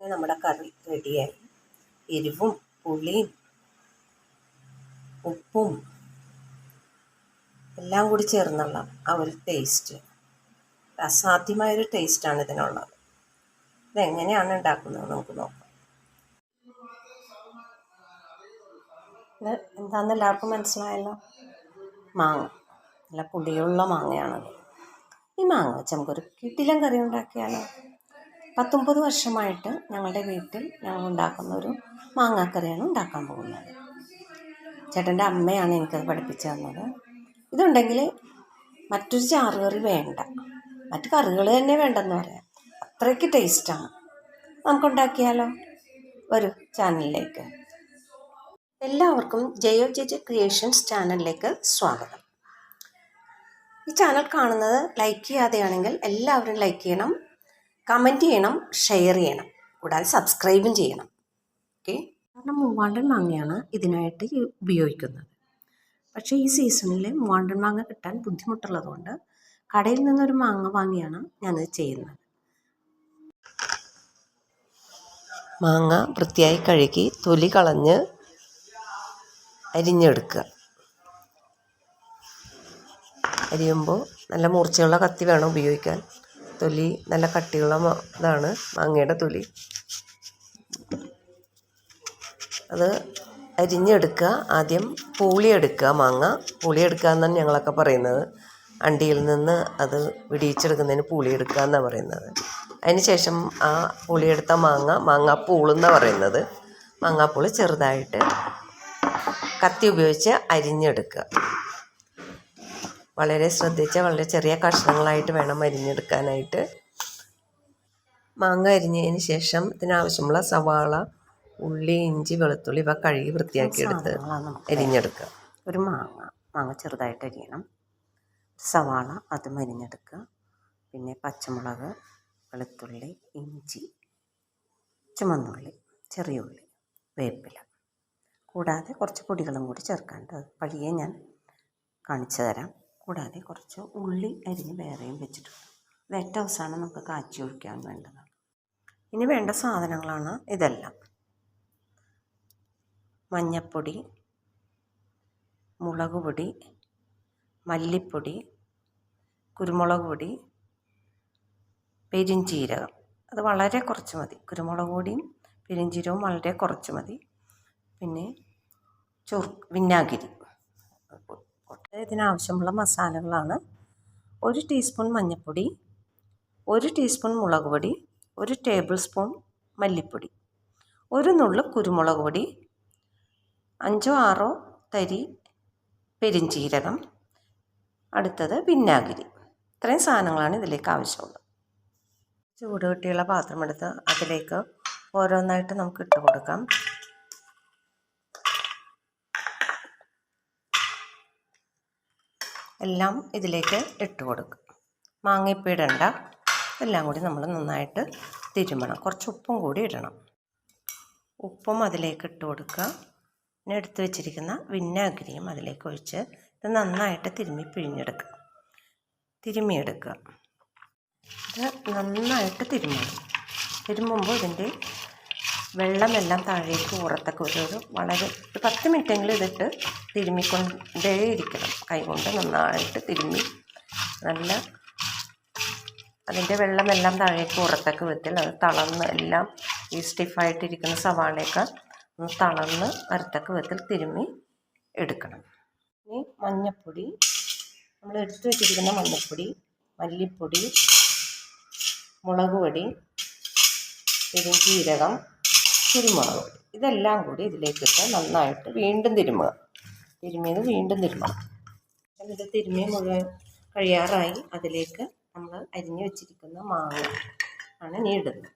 നമ്മുടെ കറി റെഡിയായി. എരിവും പുളിയും ഉപ്പും എല്ലാം കൂടി ചേർന്നുള്ള ആ ഒരു ടേസ്റ്റ് അസാധ്യമായൊരു ടേസ്റ്റാണ് ഇതിനുള്ളത്. ഇതെങ്ങനെയാണ് ഉണ്ടാക്കുന്നത് നമുക്ക് നോക്കാം. എന്താണെന്ന് എല്ലാവർക്കും മനസ്സിലായല്ലോ? മാങ്ങ. നല്ല പുളിയുള്ള മാങ്ങയാണത്. ഈ മാങ്ങ വെച്ച് നമുക്കൊരു കിട്ടിലം കറി ഉണ്ടാക്കിയാലോ? പത്തൊമ്പത് വർഷമായിട്ട് ഞങ്ങളുടെ വീട്ടിൽ ഞങ്ങൾ ഉണ്ടാക്കുന്ന ഒരു മാങ്ങാക്കറിയാണ് ഉണ്ടാക്കാൻ പോകുന്നത്. ചേട്ടന്റെ അമ്മയാണ് എനിക്കത് പഠിപ്പിച്ചു തന്നത്. ഇതുണ്ടെങ്കിൽ മറ്റൊരു ചാറുകറി വേണ്ട. മറ്റു കറികൾ തന്നെ വേണ്ടെന്ന് പറയാം. അത്രയ്ക്ക് ടേസ്റ്റാണ്. നമുക്കുണ്ടാക്കിയാലോ വരൂ ചാനലിലേക്ക്. എല്ലാവർക്കും ജയോ ജെജെ ക്രിയേഷൻസ് ചാനലിലേക്ക് സ്വാഗതം. ഈ ചാനൽ കാണുന്നത് ലൈക്ക് ചെയ്യാതെയാണെങ്കിൽ എല്ലാവരും ലൈക്ക് ചെയ്യണം. കമന്റ് ചെയ്യണം ഷെയർ ചെയ്യണം കൂടാതെ സബ്സ്ക്രൈബും ചെയ്യണം. ഓക്കെ? കാരണം മൂവാണ്ടൻ മാങ്ങയാണ് ഇതിനായിട്ട് ഉപയോഗിക്കുന്നത്. പക്ഷേ ഈ സീസണിൽ മൂവാണ്ടൻ മാങ്ങ കിട്ടാൻ ബുദ്ധിമുട്ടുള്ളതുകൊണ്ട് കടയിൽ നിന്നൊരു മാങ്ങ വാങ്ങിയാണ് ഞാനിത് ചെയ്യുന്നത്. മാങ്ങ വൃത്തിയായി കഴുകി തൊലി കളഞ്ഞ് അരിഞ്ഞെടുക്കുക. അരിയുമ്പോൾ നല്ല മൂർച്ചയുള്ള കത്തി വേണം ഉപയോഗിക്കാൻ. തൊലി നല്ല കട്ടിയുള്ള ഇതാണ് മാങ്ങയുടെ തൊലി. അത് അരിഞ്ഞെടുക്കുക. ആദ്യം പൂളിയെടുക്കുക മാങ്ങ. പൂളിയെടുക്കുക എന്നാണ് ഞങ്ങളൊക്കെ പറയുന്നത്. അണ്ടിയിൽ നിന്ന് അത് വിടിയിച്ചെടുക്കുന്നതിന് പൂളിയെടുക്കുക എന്നാണ് പറയുന്നത്. അതിന് ശേഷം ആ പുളിയെടുത്ത മാങ്ങ മാങ്ങാപ്പൂളെന്നാണ് പറയുന്നത്. മാങ്ങാപ്പൂൾ ചെറുതായിട്ട് കത്തി ഉപയോഗിച്ച് അരിഞ്ഞെടുക്കുക. വളരെ ശ്രദ്ധിച്ച് വളരെ ചെറിയ കഷ്ണങ്ങളായിട്ട് വേണം അരിഞ്ഞെടുക്കാനായിട്ട്. മാങ്ങ അരിഞ്ഞതിന് ശേഷം ഇതിനാവശ്യമുള്ള സവാള ഉള്ളി ഇഞ്ചി വെളുത്തുള്ളി ഇവ കഴുകി വൃത്തിയാക്കിയെടുത്ത് അരിഞ്ഞെടുക്കുക. ഒരു മാങ്ങ മാങ്ങ ചെറുതായിട്ട് അരിയണം. സവാള അത് അരിഞ്ഞെടുക്കുക. പിന്നെ പച്ചമുളക് വെളുത്തുള്ളി ഇഞ്ചി ചുമന്നുള്ളി ചെറിയ ഉള്ളി വേപ്പില. കൂടാതെ കുറച്ച് പൊടികളും കൂടി ചേർക്കാനുണ്ട്. അത് വഴിയെ ഞാൻ കാണിച്ചു തരാം. കൂടാതെ കുറച്ച് ഉള്ളി അരിഞ്ഞ് വേറെയും വെച്ചിട്ടുണ്ട്. ഇത് ഏറ്റവും അവസാനം നമുക്ക് കാച്ചി ഒഴിക്കാൻ വേണ്ടത്. ഇനി വേണ്ട സാധനങ്ങളാണ് ഇതെല്ലാം. മഞ്ഞപ്പൊടി മുളക് പൊടി മല്ലിപ്പൊടി കുരുമുളക് പൊടി പെരിഞ്ചീരകം. അത് വളരെ കുറച്ച് മതി. കുരുമുളക് പൊടിയും പെരിഞ്ചീരകവും വളരെ കുറച്ച് മതി. പിന്നെ ചുർ വിനാഗിരി. ഇതിനാവശ്യമുള്ള മസാലകളാണ്. ഒരു ടീസ്പൂൺ മഞ്ഞൾപ്പൊടി ഒരു ടീസ്പൂൺ മുളക് പൊടി ഒരു ടേബിൾ സ്പൂൺ മല്ലിപ്പൊടി ഒരു നുള്ളു കുരുമുളക് പൊടി അഞ്ചോ ആറോ തരി പെരിഞ്ചീരകം അടുത്തത് വിന്നാഗിരി ഇത്രയും സാധനങ്ങളാണ് ഇതിലേക്ക് ആവശ്യമുള്ളത്. ചൂട് കിട്ടിയുള്ള പാത്രമെടുത്ത് അതിലേക്ക് ഓരോന്നായിട്ട് നമുക്ക് ഇട്ട് കൊടുക്കാം. എല്ലാം ഇതിലേക്ക് ഇട്ട് കൊടുക്കുക. മാങ്ങയിപ്പം ഇടണ്ട എല്ലാം കൂടി നമ്മൾ നന്നായിട്ട് തിരുമണം. കുറച്ച് ഉപ്പും കൂടി ഇടണം. ഉപ്പും അതിലേക്ക് ഇട്ട് കൊടുക്കുക. പിന്നെ എടുത്ത് വെച്ചിരിക്കുന്ന വിന്നാഗിരിയും അതിലേക്ക് ഒഴിച്ച് ഇത് നന്നായിട്ട് തിരുമ്മി പിഴിഞ്ഞെടുക്കുക. തിരുമ്മിയെടുക്കുക ഇത് നന്നായിട്ട് തിരുമ്മണം തിരുമ്മുമ്പോൾ ഇതിന്റെ വെള്ളമെല്ലാം താഴേക്ക് പുറത്തൊക്കെ ഒരു വളരെ ഒരു പത്ത് മിനിറ്റെങ്കിലും ഇതിട്ട് തിരുമ്മിക്കൊണ്ടേ ഇരിക്കണം. കൈകൊണ്ട് നന്നായിട്ട് തിരുമ്മി. നല്ല അതിന്റെ വെള്ളമെല്ലാം താഴേക്ക് പുറത്തൊക്കെ വിധത്തിൽ അത് തളർന്ന് എല്ലാം ഈ സ്റ്റിഫായിട്ടിരിക്കുന്ന സവാളയൊക്കെ ഒന്ന് തളർന്ന് വരത്തക്ക വിധത്തിൽ തിരുമ്മി എടുക്കണം. ഇനി മഞ്ഞൾപ്പൊടി നമ്മൾ എടുത്തു വെച്ചിരിക്കുന്ന മഞ്ഞൾപ്പൊടി മല്ലിപ്പൊടി മുളക് പൊടി പെരുംജീരകം കുരുമുളക് പൊടി ഇതെല്ലാം കൂടി ഇതിലേക്ക് ഇതിലേക്കിട്ട് നന്നായിട്ട് വീണ്ടും തിരുമുക. തിരുമിയത് വീണ്ടും തിരുമണം. ഇത് തിരുമ്മി മുഴുവൻ കഴിയാറായി. അതിലേക്ക് നമ്മൾ അരിഞ്ഞു വെച്ചിരിക്കുന്ന മാങ്ങ ആണ് ഇനി ഇടുന്നത്.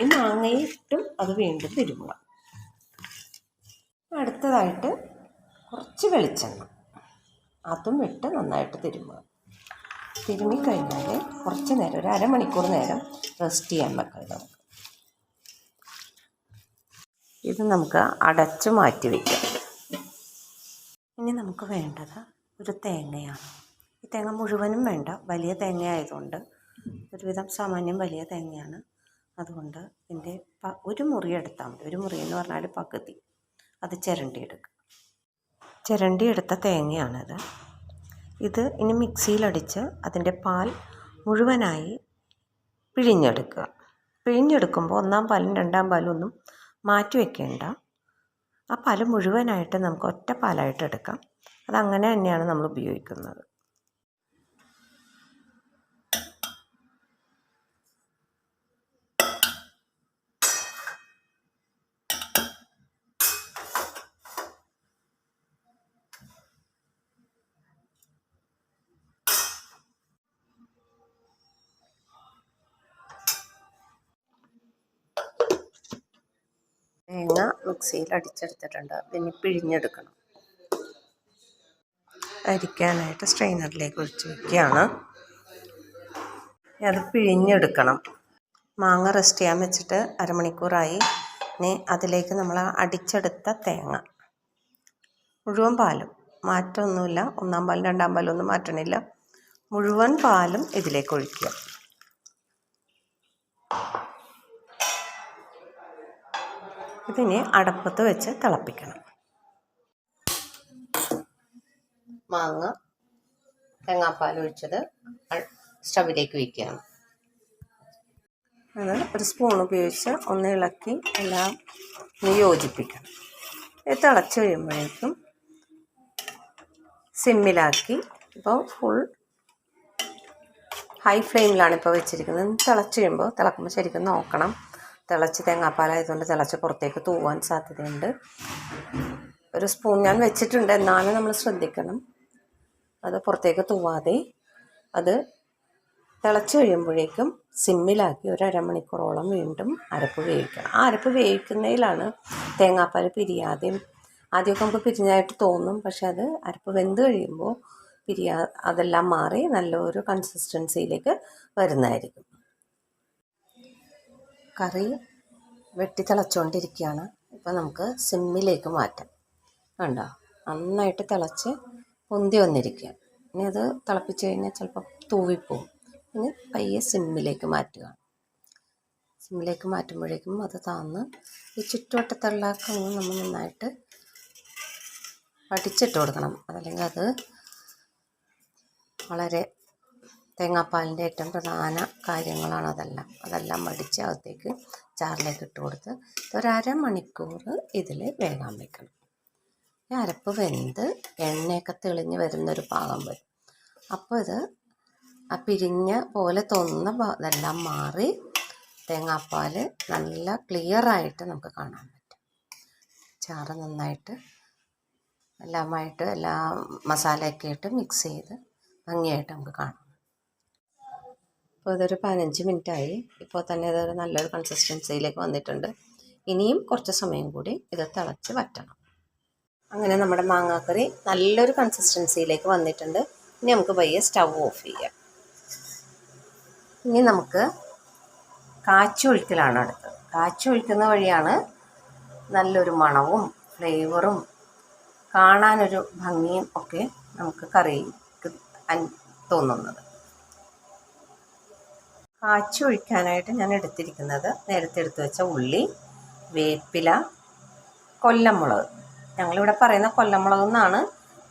ഈ മാങ്ങയിട്ടും അത് വീണ്ടും തിരുമുക. അടുത്തതായിട്ട് കുറച്ച് വെളിച്ചെണ്ണ. അതും ഇട്ട് നന്നായിട്ട് തിരുമുക. തിരുമ്മി കഴിഞ്ഞാൽ കുറച്ച് നേരം ഒരു അരമണിക്കൂർ നേരം റെസ്റ്റ് ചെയ്യാൻ വെക്കാം നമുക്ക്. ഇത് നമുക്ക് അടച്ചു മാറ്റി വയ്ക്കാം ഇനി നമുക്ക് വേണ്ടത് ഒരു തേങ്ങയാണ്. ഈ തേങ്ങ മുഴുവനും വേണ്ട. വലിയ തേങ്ങ ആയതുകൊണ്ട് ഒരുവിധം സാമാന്യം വലിയ തേങ്ങയാണ്. അതുകൊണ്ട് ഇതിന്റെ പ ഒരു മുറി എടുത്താൽ മതി. ഒരു മുറി എന്ന് പറഞ്ഞാൽ പകുതി. അത് ചിരണ്ടിയെടുക്കുക ചിരണ്ടിയെടുത്ത തേങ്ങയാണിത്. ഇത് ഇനി മിക്സിയിലടിച്ച് അതിന്റെ പാൽ മുഴുവനായി പിഴിഞ്ഞെടുക്കുക. പിഴിഞ്ഞെടുക്കുമ്പോൾ ഒന്നാം പാലും രണ്ടാം പാലും ഒന്നും മാറ്റി വെക്കേണ്ട. ആ പാൽ മുഴുവനായിട്ട് നമുക്ക് ഒറ്റ പാലായിട്ട് എടുക്കാം. അതങ്ങനെ തന്നെയാണ് നമ്മൾ ഉപയോഗിക്കുന്നത് തേങ്ങ മിക്സിയിൽ അടിച്ചെടുത്തിട്ടുണ്ട്. ഇനി പിഴിഞ്ഞെടുക്കണം. അരിക്കാനായിട്ട് സ്ട്രെയിനറിലേക്ക് ഒഴിച്ച് വയ്ക്കുകയാണ് അത് പിഴിഞ്ഞെടുക്കണം. മാങ്ങ റെസ്റ്റ് ചെയ്യാൻ വെച്ചിട്ട് അരമണിക്കൂറായി. ഇനി അതിലേക്ക് നമ്മൾ അടിച്ചെടുത്ത തേങ്ങ. മുഴുവൻ പാലും. മാറ്റമൊന്നുമില്ല. ഒന്നാം പാലും രണ്ടാം പാലും ഒന്നും മാറ്റണില്ല. മുഴുവൻ പാലും ഇതിലേക്ക് ഒഴിക്കുക. ഇതിനെ അടപ്പത്ത് വെച്ച് തിളപ്പിക്കണം. മാങ്ങ തേങ്ങാപ്പാൽ ഒഴിച്ചത് സ്റ്റവിലേക്ക് വയ്ക്കുകയാണ്. അത് ഒരു സ്പൂൺ ഉപയോഗിച്ച് ഒന്ന് ഇളക്കി എല്ലാം ഒന്ന് യോജിപ്പിക്കണം. ഇത് തിളച്ച് കഴിയുമ്പോഴേക്കും സിമ്മിലാക്കി ഇപ്പോൾ ഫുൾ ഹൈ ഫ്ലെയിമിലാണ് ഇപ്പോൾ വെച്ചിരിക്കുന്നത്. തിളച്ച് കഴിയുമ്പോൾ തിളക്കുമ്പോൾ ശരിക്കും നോക്കണം. തിളച്ച് തേങ്ങാപ്പാലായതുകൊണ്ട് തിളച്ച് പുറത്തേക്ക് തൂവാൻ സാധ്യതയുണ്ട്. ഒരു സ്പൂൺ ഞാൻ വെച്ചിട്ടുണ്ട്. എന്നാലും നമ്മൾ ശ്രദ്ധിക്കണം. അത് പുറത്തേക്ക് തൂവാതെ അത് തിളച്ച് കഴിയുമ്പോഴേക്കും സിമ്മിലാക്കി ഒരു വീണ്ടും അരപ്പ് വേവിക്കണം. ആ അരപ്പ് വേവിക്കുന്നതിലാണ് തേങ്ങാപ്പാൽ പിരിയാതെയും ആദ്യമൊക്കെ നമുക്ക് പിരിഞ്ഞായിട്ട് തോന്നും. പക്ഷെ അത് അരപ്പ് വെന്ത് കഴിയുമ്പോൾ പിരിയാ അതെല്ലാം മാറി നല്ലൊരു കൺസിസ്റ്റൻസിയിലേക്ക് വരുന്നതായിരിക്കും. കറി വെട്ടി തിളച്ചുകൊണ്ടിരിക്കുകയാണ് ഇപ്പം നമുക്ക് സിമ്മിലേക്ക് മാറ്റാം. കണ്ടോ? നന്നായിട്ട് തിളച്ച് പൊന്തി വന്നിരിക്കുക. ഇനി അത് തിളപ്പിച്ച് കഴിഞ്ഞാൽ ചിലപ്പോൾ തൂവിപ്പോവും. ഇനി പയ്യെ സിമ്മിലേക്ക് മാറ്റുക. സിമ്മിലേക്ക് മാറ്റുമ്പോഴേക്കും അത് താന്ന് ഈ ചുറ്റുവട്ടത്തുള്ള നമ്മൾ നന്നായിട്ട് പഠിച്ചിട്ട് കൊടുക്കണം. അതല്ലെങ്കിൽ അത് വളരെ തേങ്ങാപ്പാലിന്റെ ഏറ്റവും പ്രധാന കാര്യങ്ങളാണ് അതെല്ലാം. അതെല്ലാം മടിച്ച് അകത്തേക്ക് ചാറിലേക്ക് ഇട്ട് കൊടുത്ത് ഒരമണിക്കൂർ ഇതിൽ വേകാൻ വെക്കണം. ഈ അരപ്പ് വെന്ത് എണ്ണയൊക്കെ തെളിഞ്ഞ് വരുന്നൊരു പാകം വരും. അപ്പോൾ ഇത് ആ പിരിഞ്ഞ പോലെ തോന്നുന്ന ഇതെല്ലാം മാറി തേങ്ങാപ്പാൽ നല്ല ക്ലിയറായിട്ട് നമുക്ക് കാണാൻ പറ്റും. ചാറ് നന്നായിട്ട് എല്ലാമായിട്ട് എല്ലാ മസാലയൊക്കെ ഇട്ട് മിക്സ് ചെയ്ത് ഭംഗിയായിട്ട് നമുക്ക് കാണാം. അപ്പോൾ ഇതൊരു പതിനഞ്ച് മിനിറ്റായി. ഇപ്പോൾ തന്നെ ഇതൊരു നല്ലൊരു കൺസിസ്റ്റൻസിയിലേക്ക് വന്നിട്ടുണ്ട്. ഇനിയും കുറച്ച് സമയം കൂടി ഇത് തിളച്ച് വറ്റണം. അങ്ങനെ നമ്മുടെ മാങ്ങാക്കറി നല്ലൊരു കൺസിസ്റ്റൻസിയിലേക്ക് വന്നിട്ടുണ്ട്. ഇനി നമുക്ക് പയ്യെ സ്റ്റൗ ഓഫ് ചെയ്യാം. ഇനി നമുക്ക് കാച്ചി ഒഴിക്കലാണ് അടുത്തത്. വഴിയാണ് നല്ലൊരു മണവും ഫ്ലേവറും കാണാനൊരു ഭംഗിയും ഒക്കെ നമുക്ക് കറിക്ക് തോന്നുന്നത്. കാച്ചി ഒഴിക്കാനായിട്ട് ഞാൻ എടുത്തിരിക്കുന്നത് നേരത്തെ എടുത്തു വെച്ച ഉള്ളി വേപ്പില കൊല്ലമുളക്. ഞങ്ങളിവിടെ പറയുന്ന കൊല്ലമുളക് എന്നാണ്.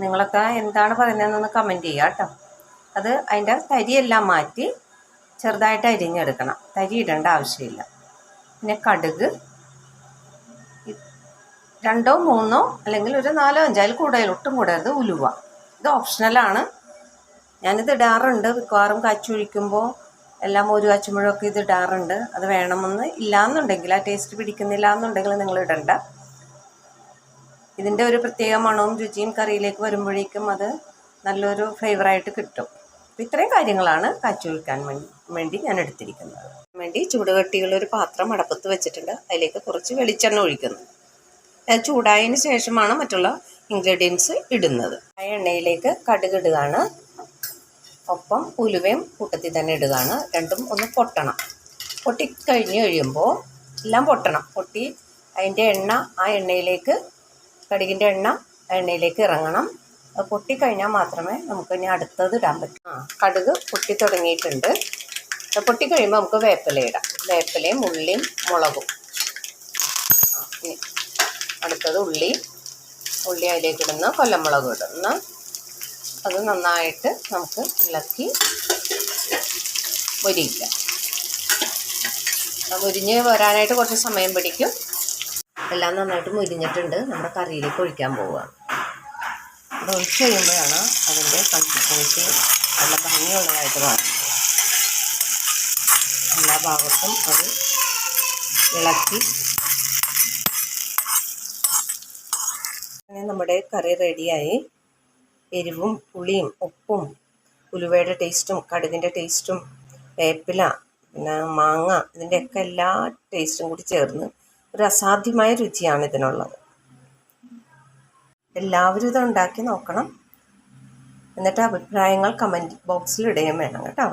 നിങ്ങളൊക്കെ എന്താണ് പറയുന്നതെന്നൊന്ന് കമന്റ് ചെയ്യുക കേട്ടോ. അത് അതിന്റെ തരിയെല്ലാം മാറ്റി ചെറുതായിട്ട് അരിഞ്ഞെടുക്കണം. തരി ഇടേണ്ട ആവശ്യമില്ല. പിന്നെ കടുക്. രണ്ടോ മൂന്നോ അല്ലെങ്കിൽ ഒരു നാലോ അഞ്ചോ കൂടുതൽ ഒട്ടും കൂടരുത്. ഉലുവ. ഇത് ഓപ്ഷണലാണ് ഞാനിത് ഇടാറുണ്ട്. മിക്കവാറും കാച്ചൊഴിക്കുമ്പോൾ എല്ലാം ഒരു അച്ചുമുഴൊക്കെ ഇത് ഇടാറുണ്ട്. അത് വേണമെന്ന് ഇല്ലാന്നുണ്ടെങ്കിൽ ആ ടേസ്റ്റ് പിടിക്കുന്നില്ല എന്നുണ്ടെങ്കിൽ നിങ്ങൾ ഇടണ്ട. ഇതിന്റെ ഒരു പ്രത്യേക മണവും രുചിയും കറിയിലേക്ക് വരുമ്പോഴേക്കും അത് നല്ലൊരു ഫ്ലേവറായിട്ട് കിട്ടും. അപ്പം ഇത്രയും കാര്യങ്ങളാണ് കാച്ചു വയ്ക്കാൻ വേണ്ടി ഞാൻ എടുത്തിരിക്കുന്നത്. വേണ്ടി ചൂടുകട്ടിയുള്ള ഒരു പാത്രം അടപ്പത്ത് വെച്ചിട്ടുണ്ട്. അതിലേക്ക് കുറച്ച് വെളിച്ചെണ്ണ ഒഴിക്കുന്നു. ചൂടായതിന് ശേഷമാണ് മറ്റുള്ള ഇൻഗ്രീഡിയൻസ് ഇടുന്നത്. ആ എണ്ണയിലേക്ക് കടുക് ഇടുകയാണ്. ഒപ്പം ഉലുവയും കൂട്ടത്തിൽ തന്നെ ഇടുകയാണ്. രണ്ടും ഒന്ന് പൊട്ടണം. പൊട്ടിക്കഴിഞ്ഞ് കഴിയുമ്പോൾ എല്ലാം പൊട്ടണം. പൊട്ടി അതിന്റെ എണ്ണ ആ എണ്ണയിലേക്ക് കടുകിന്റെ എണ്ണ ആ എണ്ണയിലേക്ക് ഇറങ്ങണം. പൊട്ടിക്കഴിഞ്ഞാൽ മാത്രമേ നമുക്ക് ഇനി അടുത്തത് ഇടാൻ പറ്റൂ. ആ കടുക് പൊട്ടി തുടങ്ങിയിട്ടുണ്ട്. പൊട്ടിക്കഴിയുമ്പോൾ പൊട്ടി കഴിയുമ്പോൾ നമുക്ക് വേപ്പില ഇടാം. വേപ്പിലയും ഉള്ളിയും മുളകും. ആ ഇനി അടുത്തത് ഉള്ളി. ഉള്ളി അതിലേക്ക് ഇടുന്ന. കൊല്ലമുളക് ഇടുന്ന. അത് നന്നായിട്ട് നമുക്ക് ഇളക്കി മുരിക്കാം. അത് മുരിഞ്ഞ് വരാനായിട്ട് കുറച്ച് സമയം പിടിക്കും. എല്ലാം നന്നായിട്ട് മുരിഞ്ഞിട്ടുണ്ട്. നമ്മുടെ കറിയിലേക്ക് ഒഴിക്കാൻ പോവുകയാണ് ഒഴിച്ച് കഴിയുമ്പോഴാണ് അതിന്റെ കൺസിസ്റ്റൻസി നല്ല ഭംഗിയുള്ളതായിട്ട് മാറും എല്ലാ ഭാഗത്തും അത് ഇളക്കി. നമ്മുടെ കറി റെഡിയായി എരിവും പുളിയും ഉപ്പും ഉലുവയുടെ ടേസ്റ്റും കടുകിന്റെ ടേസ്റ്റും വേപ്പില പിന്നെ മാങ്ങ ഇതിന്റെയൊക്കെ എല്ലാ ടേസ്റ്റും കൂടി ചേർന്ന് ഒരു അസാധ്യമായ രുചിയാണ് ഇതിനുള്ളത്. എല്ലാവരും ഇത് ഉണ്ടാക്കി നോക്കണം. എന്നിട്ട് അഭിപ്രായങ്ങൾ കമന്റ് ബോക്സിൽ ഇടുകയും വേണം കേട്ടോ.